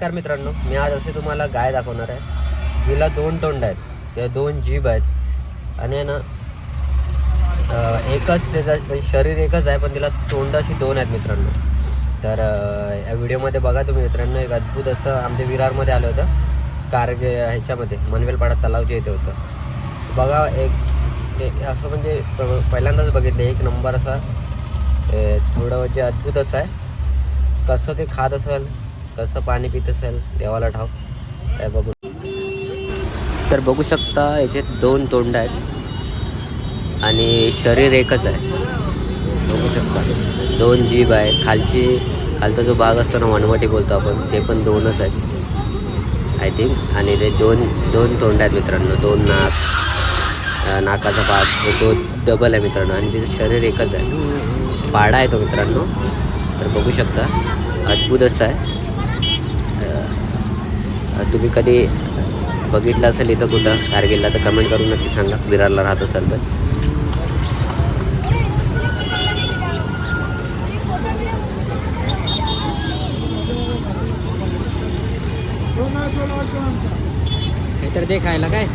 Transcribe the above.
नमस्कार मित्रांनो मी आज असे तुम्हाला गाय दाखवणार आहे जिला दोन तोंड आहेत किंवा दोन जीभ आहेत आणि ना एकच त्याचं शरीर एकच आहे पण तिला तोंड अशी दोन आहेत मित्रांनो. तर या व्हिडिओमध्ये बघा तुम्ही मित्रांनो एक अद्भुत असं आमच्या विरारमध्ये आलं होतं कारगे ह्याच्यामध्ये मनवेलपाडा तलावच्या इथे होतं. बघा एक एक असं म्हणजे पहिल्यांदाच बघितलं एक नंबर असा थोडं म्हणजे अद्भुत असं आहे. कसं ते खात असेल कसं पाणी पित असेल देवाला ठाव काय बघू तर बघू शकता याचे दोन तोंड आहेत आणि शरीर एकच आहे. बघू शकता. दोन जीभ आहे. खालची खालचा जो भाग असतो ना वनवटी बोलतो आपण ते पण दोनच आहेत. आय थिंक आणि ते दोन दोन तोंड आहेत मित्रांनो. दोन नाक नाकाचा भाग तो डबल आहे मित्रांनो. आणि त्याचं शरीर एकच आहे. पाडा आहे तो मित्रांनो. तर बघू शकता. अद्भुत असं आहे. तुम्ही कधी बघितलं असेल इथं कुठं? कारगिलला तर कमेंट करून नक्की सांगा. विरारला राहत असाल तर. तर ते खायला काय?